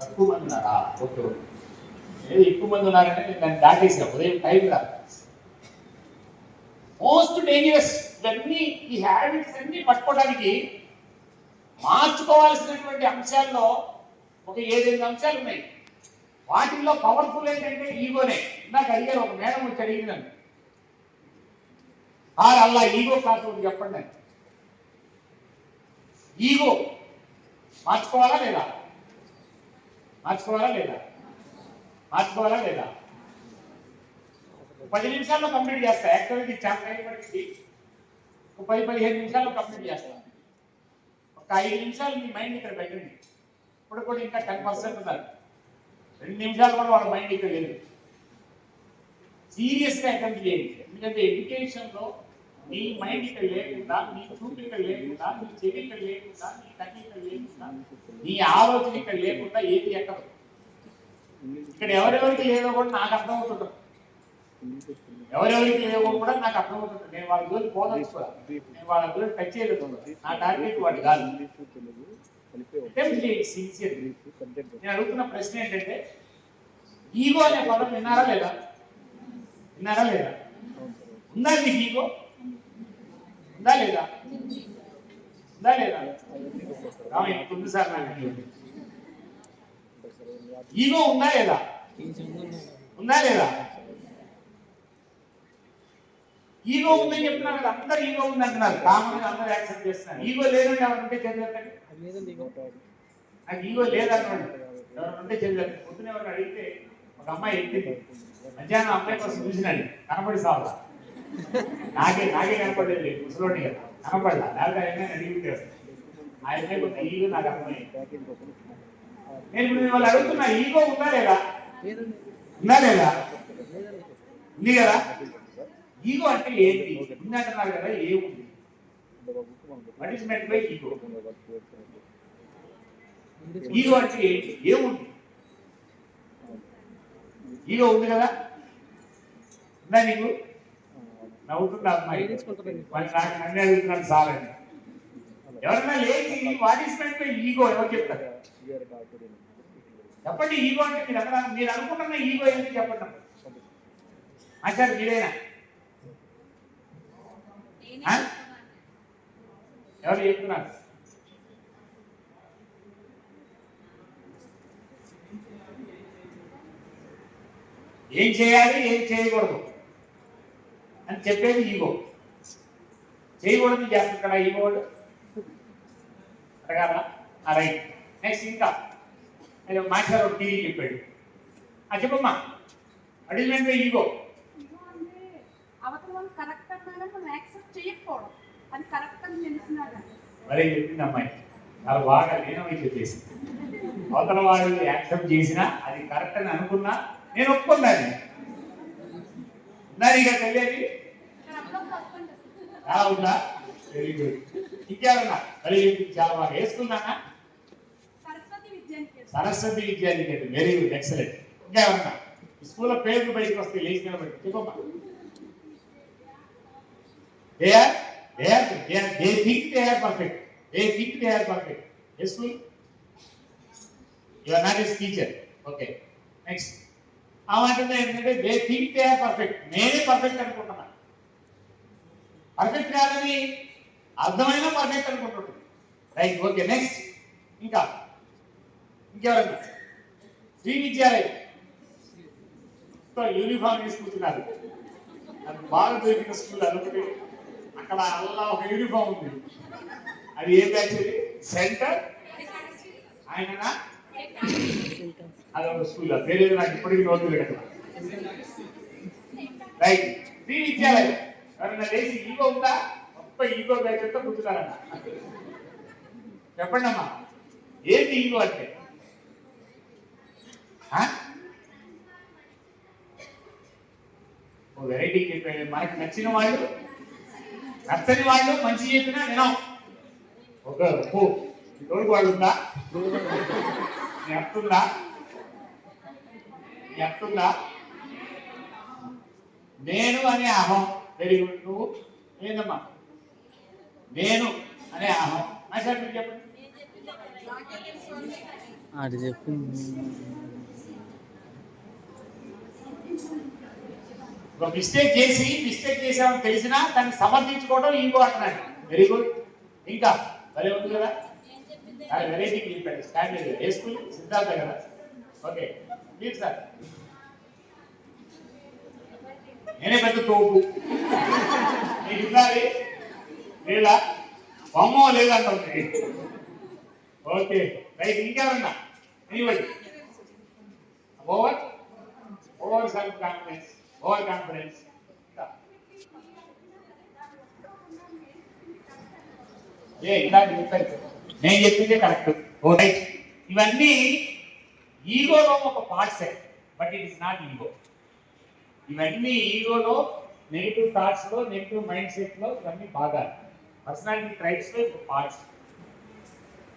తక్కువ మంది ఉన్నారా ఓకే. ఏదో ఎక్కువ మంది ఉన్నారంటే నేను దాన్ని దాటేసా ఉదయం టైం రా. మోస్ట్ డేంజరస్ ఇవన్నీ ఈ హ్యాబిట్స్ అన్ని పట్టుకోవడానికి మార్చుకోవాల్సినటువంటి అంశాల్లో ఒక ఏడెనిమిది అంశాలు ఉన్నాయి. వాటిల్లో పవర్ఫుల్ ఏంటంటే ఈగోనే. నాకు అడిగారు ఒక మేడం వచ్చి అడిగిందని సార్ అలా ఈగో కాదు ఒకటి చెప్పండి. ఈగో మార్చుకోవాలా లేదా? మార్చుకోవాలా లేదా? మార్చుకోవాలా లేదా? పది నిమిషాల్లో కంప్లీట్ చేస్తా. యాక్చువల్గా చాలా టైం పడుతుంది ఒక పది పదిహేను నిమిషాల్లో కంప్లీట్ చేస్తా. ఒక ఐదు నిమిషాలు మీ మైండ్ ఇక్కడ పెట్టండి. ఇప్పుడు కూడా ఇంకా టెన్ పర్సెంట్ ఉన్నారు. రెండు నిమిషాలు కూడా వాళ్ళ మైండ్ ఇక్కడ లేదు. సీరియస్గా అటెంప్ట్ చేయండి. ఎందుకంటే ఎడ్యుకేషన్లో నీ మైండ్ ఇక్కడ లేకుండా నీ చూపు ఇక్కడ లేకుండా నీ చెవి ఇక్కడ లేకుండా నీ కన్ను ఇక్కడ లేకుండా నీ ఆలోచన ఇక్కడ లేకుండా ఏది ఎక్కదు. ఇక్కడ ఎవరెవరికి లేదో కూడా నాకు అర్థమవుతుంది. ఎవరెవరికి లేవో కూడా నాకు అర్థమవుతుంది. నేను వాళ్ళ గురించి పోదలుచుకోవాలి నేను వాళ్ళ గురించి టచ్ చేయలేదు. నా టార్గెట్ వాటి కాదు. సిన్సియర్ నేను అడుగుతున్న ప్రశ్న ఏంటంటే ఈగో అనే పదం విన్నారా లేదా? విన్నారా లేదా? ఉందా మీకు ఈగో ఉందా లేదా ఉందా లేదా ఉంది సార్ నాకు ఈగో ఉందా లేదా ఉందా లేదా ఈగో ఉందని చెప్తున్నారు కదా అందరు ఈగో ఉంది అంటున్నారు కామన్ అందరూ యాక్సెప్ట్ చేస్తున్నారు ఈగో లేదని ఎవరంటే ఉంటే నాకు ఈగో లేదన్నమాట ఎవరంటే ఉంటే పొద్దున ఎవరు అడిగితే ఒక అమ్మాయి ఎత్తింది మధ్యాహ్నం అమ్మాయి కోసం చూసినాడు కనపడి సావలా నాకే నాకే కనపడలేదు. ముసలోని కదా. కనపడలా. లేకపోతే ఆయన అడిగితే ఆ కొంత ఈగో నాకు అర్థమైంది. నేను ఇప్పుడు మిమ్మల్ని అడుగుతున్నా ఈగో ఉందా లేదా? ఉందా లేదా? ఉంది కదా? ఈగో అంటే ఏంటి? ఉందంటున్నారు కదా ఏముంది what is meant by ego ego అంటే ఏంటి? ఏముంది ఈగో ఉంది కదా? ఉందా నీకు? నవ్వుతుందా అమ్మాయి. మరి నాకు నన్ను అడుగుతున్నాను సార్ అని. ఎవరైనా లేచి వాట్ మెట్ బై ఈగో ఎవరు చెప్తారు? చెప్పండి ఈగో అంటే మీరు అక్కడ మీరు అనుకుంటున్న ఈగో ఏంటి చెప్పండి. ఆచార్య మీరేనా? ఎవరు చెప్తున్నారు? ఏం చేయాలి ఏం చేయకూడదు. చెప్పేది ఈగో. చేయకూడదు చేస్తుంది కదా ఈగో అడగాలా? రైట్. నెక్స్ట్ ఇంకా. ఆయన మాస్టర్ ఒక టీవీ చెప్పాడు. ఆ చెప్పమ్మా. అడిగినంటే ఈగో. మరి చెప్పింది అమ్మాయి. చాలా బాగా లీనమై చెప్పేసి. అవతల వాళ్ళు యాక్సెప్ట్ చేసినా అది కరెక్ట్ అని అనుకున్నా నేను ఒప్పుకున్నాను. ఉన్నారు ఇక తెలియదు. ఎలా ఉందా? వెరీ గుడ్ ఇంకేమన్నా మరి చాలా బాగా వేసుకున్నానా? Saraswati విద్యానికి Saraswati Vidyaniketan. Very good excellent ఇంకేమన్నా స్కూల్లో పేర్లు బయటకు వస్తే లేచి నిలబడి. చెప్పమ్మా. They are they are they are they think they are perfect they think they are perfect a school you are not yes teacher okay next ఆ మాట ఏంటంటే they think they are perfect నేనే పర్ఫెక్ట్ అనుకుంటున్నా. Perfect కాదని అర్థమైన perfect అనుకుంటుంటుంది. Right okay next ఇంకా. ఇంకెవరన్నా? శ్రీ విద్యాలయం. యూనిఫామ్ తీసుకుంటున్నారు. అది బాగా దొరికిన స్కూల్ అనుకుంటే అక్కడ అల్లా ఒక యూనిఫామ్ ఉంది. అది ఏం బ్యాచ్ సెంటర్ ఆయన అది ఒక స్కూల్ అది తెలియదు నాకు ఇప్పటికీ నోట్ లేదు అక్కడ రైట్ శ్రీ విద్యాలయం. ఎవరైనా లేచి ఈగో ఉందా? గొప్ప ఈగో బ్యాచ్ అంతా కూర్చున్నారన్న చెప్పండి అమ్మా. ఏంటి ఈగో అంటే? ఓ వెరైటీ చెప్పాడు మనకు నచ్చిన వాళ్ళు నచ్చని వాళ్ళు మంచి చెప్పినా నేను ఒక పో. తోడుకు వాళ్ళు ఉందా? ఎత్తుందా ఎత్తుందా నేను అనే అహం. వెరీ గుడ్ నువ్వు ఏందమ్మా? నేను అనే మీరు చెప్పండి. అది చెప్పు. ఒక మిస్టేక్ చేసి మిస్టేక్ చేసామని తెలిసినా దాన్ని సమర్థించుకోవడం ఈగో అంటున్నాడు. వెరీ గుడ్ ఇంకా భలే ఉంది కదా? వెరైటీ చెప్పాడు స్టాండర్డ్ ఏ స్కూల్ సిద్ధార్థ కదా ఓకే ప్లీజ్ సార్ నేనే పెద్ద తోపు. నీకు ఉండాలి? లేదా? బొమ్మ లేదంటుంది. ఓకే రైట్ ఇంకెవరన్నా? Anybody over over self confidence over confidence ఏ ఇలాంటి చెప్పారు నేను చెప్పిందే కరెక్ట్ ఓ రైట్. ఇవన్నీ ఈగోలో ఒక parts but it is not ego ఇవన్నీ ఈగోలో నెగిటివ్ థాట్స్లో నెగిటివ్ మైండ్ సెట్లో ఇవన్నీ భాగాలు personality ట్రైట్స్లో parts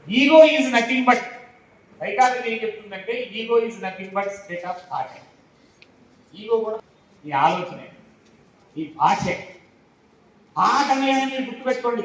ego is nothing but psychology ఏం చెప్తుందంటే ego is nothing but state of thought ego కూడా ఈ ఆలోచనే ఈ భాష. సమయాన్ని అనేది గుర్తుపెట్టుకోండి.